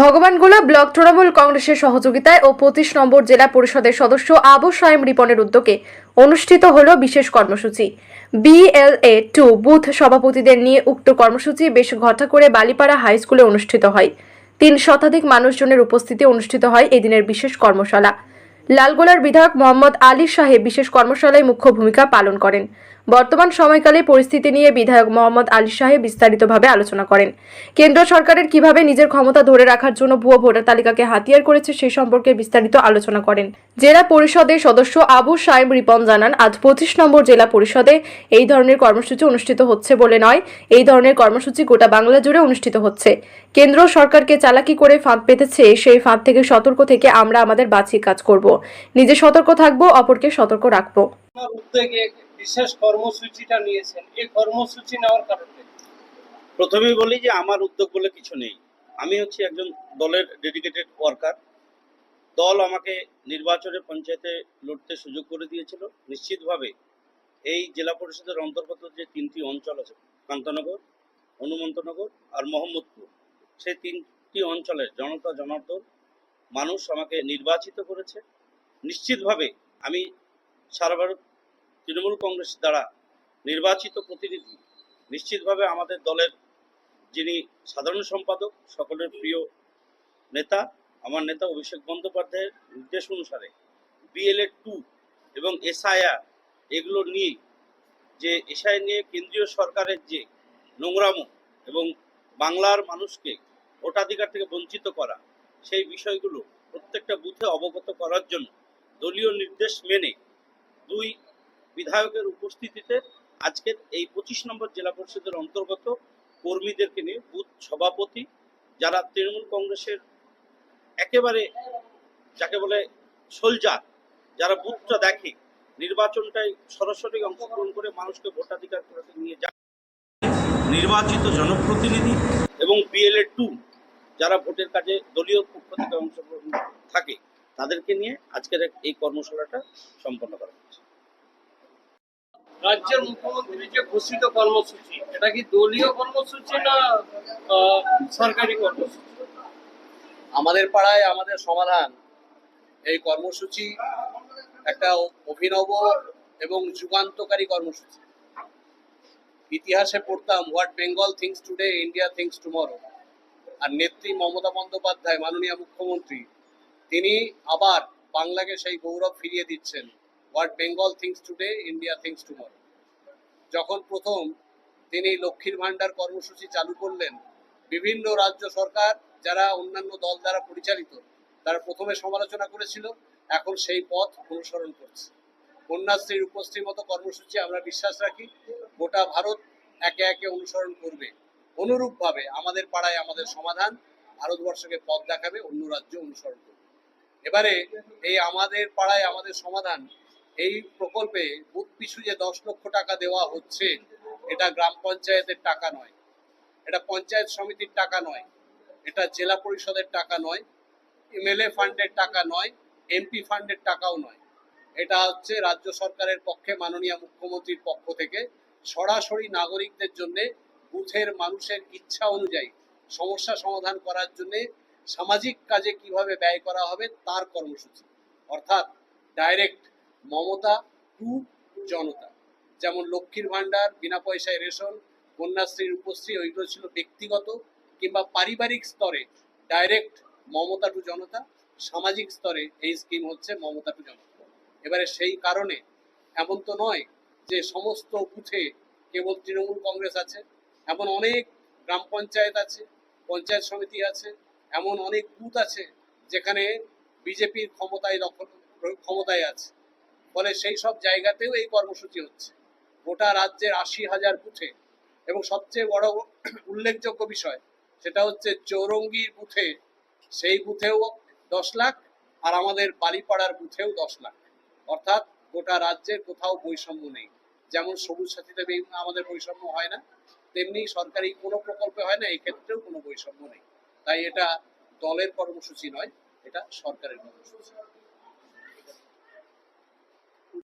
Bhagwangola block Trinamool কংগ্রেসের সহযোগিতায় ও পঁচিশ নম্বর জেলা পরিষদের সদস্য আবু সায়েম রিপনের উদ্যোগে অনুষ্ঠিত হল বিশেষ কর্মসূচি। বিএলএ টু বুথ সভাপতিদের নিয়ে উক্ত কর্মসূচি বেশ ঘটা করে বালিপাড়া হাই স্কুলে অনুষ্ঠিত হয়। তিন শতাধিক মানুষজনের উপস্থিতি অনুষ্ঠিত হয় এদিনের বিশেষ কর্মশালা। লালগোলার বিধায়ক মোহাম্মদ আলী সাহেব বিশেষ কর্মশালায় মুখ্য ভূমিকা পালন করেন। বর্তমান সময়কালে পরিস্থিতি নিয়ে বিধায়ক মোহাম্মদ আলী সাহেব বিস্তারিতভাবে আলোচনা করেন। কেন্দ্র সরকারের কীভাবে নিজের ক্ষমতা ধরে রাখার জন্য ভুয়ো ভোটার তালিকাকে হাতিয়ার করেছে সেই সম্পর্কে বিস্তারিত আলোচনা করেন। জেলা পরিষদের সদস্য আবু সাহেব রিপন জানান, আজ পঁচিশ নম্বর জেলা পরিষদে এই ধরনের কর্মসূচি অনুষ্ঠিত হচ্ছে বলে নয়, এই ধরনের কর্মসূচি গোটা বাংলা জুড়ে অনুষ্ঠিত হচ্ছে। কেন্দ্র সরকারকে চালাকি করে ফাঁদ পেতেছে, সেই ফাঁদ থেকে সতর্ক থেকে আমরা আমাদের বাঁচিয়ে কাজ করব। নিজে সতর্ক থাকব, অপরকে সতর্ক রাখব। বিশেষ কর্মসূচিটা নিয়েছেন, এই কর্মসূচি নেওয়ার কারণে? প্রথমেই বলি যে আমার উদ্যোগ বলে কিছু নেই। আমি হচ্ছি একজন দলের ডেডিকেটেড ওয়ার্কার দল আমাকে নির্বাচনে পঞ্চায়েতে লড়তে সুযোগ করে দিয়েছিল। নিশ্চিতভাবে এই জেলা পরিষদের অন্তর্গত যে তিনটি অঞ্চল আছে, কান্তনগর, হনুমন্তনগর আর মোহাম্মদপুর, সেই তিনটি অঞ্চলের জনতা, জনার্দন মানুষ আমাকে নির্বাচিত করেছে। নিশ্চিতভাবে আমি সারা ভারত তৃণমূল কংগ্রেস দ্বারা নির্বাচিত প্রতিনিধি নিশ্চিতভাবে আমাদের দলের যিনি সাধারণ সম্পাদক, সকলের প্রিয় নেতা, আমার নেতা অভিষেক বন্দ্যোপাধ্যায়ের নির্দেশ অনুসারে বিএলএ টু এবং এসআইআর এগুলো নিয়ে, যে এসআই নিয়ে কেন্দ্রীয় সরকারের যে নোংরামো এবং বাংলার মানুষকে ভোটাধিকার থেকে বঞ্চিত করা, সেই বিষয়গুলো প্রত্যেকটা বুথে অবগত করার জন্য দলীয় নির্দেশ মেনে দুই বিধায়কের উপস্থিতিতে আজকের এই পঁচিশ নম্বর জেলা পরিষদের অন্তর্গত কর্মীদেরকে নিয়ে বুথ সভাপতি, যারা তৃণমূল কংগ্রেসের একেবারে যাকে বলে সোলজার, যারা বুথটা দেখে নির্বাচনটাই সরাসরি অংশগ্রহণ করে মানুষকে ভোটাধিকার করে নিয়ে যায়। নির্বাচিত জনপ্রতিনিধি এবং বিএলএ টু, যারা ভোটের কাজে দলীয় পক্ষ থেকে অংশগ্রহণ থাকে, তাদেরকে নিয়ে আজকের এই কর্মশালাটা সম্পন্ন করা রাজ্যের মুখ্যমন্ত্রী যে ঘোষিত কর্মসূচি, এটা কি দলীয় কর্মসূচি না সরকারি কর্মসূচি? আমাদের পাড়ায় আমাদের সমাধান, এই কর্মসূচি একটা অভিনব এবং যুগান্তকারী কর্মসূচি। ইতিহাসে পড়তাম, what Bengal thinks today, India thinks tomorrow. আর নেত্রী মমতা বন্দ্যোপাধ্যায়, মাননীয় মুখ্যমন্ত্রী, তিনি আবার বাংলাকে সেই গৌরব ফিরিয়ে দিচ্ছেন। What Bengal thinks today India thinks tomorrow যখন প্রথম তিনি লক্ষ্মীর ভাণ্ডার কর্মসূচি চালু করলেন, বিভিন্ন রাজ্য সরকার, যারা অন্যান্য দল দ্বারা পরিচালিত, তারা প্রথমে সমালোচনা করেছিল, এখন সেই পথ অনুসরণ করছে। কন্যাশ্রীর উপশ্রীর মতো কর্মসূচি আমরা বিশ্বাস রাখি, গোটা ভারত একে একে অনুসরণ করবে। অনুরূপভাবে আমাদের পাড়ায় আমাদের সমাধান, ভারতবর্ষকে পথ দেখাবে, অন্য রাজ্য অনুসরণ করবে। এবারে এই আমাদের পাড়ায় আমাদের সমাধান এই প্রকল্পে বুথ পিছু যে দশ লক্ষ টাকা দেওয়া হচ্ছে। এটা গ্রাম পঞ্চায়েতের টাকা নয়। এটা পঞ্চায়েত সমিতির টাকা নয়। এটা জেলা পরিষদের টাকা নয়। এমএলএ ফান্ডের টাকা নয়। এমপি ফান্ডের টাকাও নয়। এটা হচ্ছে রাজ্য সরকারের পক্ষে, মাননীয় মুখ্যমন্ত্রীর পক্ষ থেকে সরাসরি নাগরিকদের জন্য বুথের মানুষের ইচ্ছা অনুযায়ী সমস্যা সমাধান করার জন্য সামাজিক কাজে কীভাবে ব্যয় করা হবে তার কর্মসূচি। অর্থাৎ ডাইরেক্ট মমতা টু জনতা। যেমন লক্ষ্মীর ভাণ্ডার, বিনা পয়সায় রেশন কন্যাশ্রীর উপশ্রী ওইগুলো ছিল ব্যক্তিগত কিংবা পারিবারিক স্তরে ডাইরেক্ট মমতা টু জনতা, সামাজিক স্তরে এই স্কিম হচ্ছে মমতা টু জনতা। এবারে সেই কারণে এমন তো নয় যে সমস্ত বুথে কেবল তৃণমূল কংগ্রেস আছে, এমন অনেক গ্রাম পঞ্চায়েত আছে, পঞ্চায়েত সমিতি আছে, এমন অনেক বুথ আছে যেখানে বিজেপির ক্ষমতায় দখল, ক্ষমতায় আছে। ফলে সেই সব জায়গাতেও এই কর্মসূচি হচ্ছে। গোটা রাজ্যের আশি হাজার বুথে এবং সবচেয়ে বড় উল্লেখযোগ্য বিষয় সেটা হচ্ছে চৌরঙ্গির বুথে সেই বুথেও দশ লাখ আর আমাদের বালিপাড়ার বুথেও দশ লাখ। অর্থাৎ গোটা রাজ্যের কোথাও বৈষম্য নেই। যেমন সবুজ সাথীতে আমাদের বৈষম্য হয় না, তেমনি সরকারি কোনো প্রকল্পে হয় না এই ক্ষেত্রেও কোনো বৈষম্য নেই। তাই এটা দলের কর্মসূচি নয়, এটা সরকারের কর্মসূচি।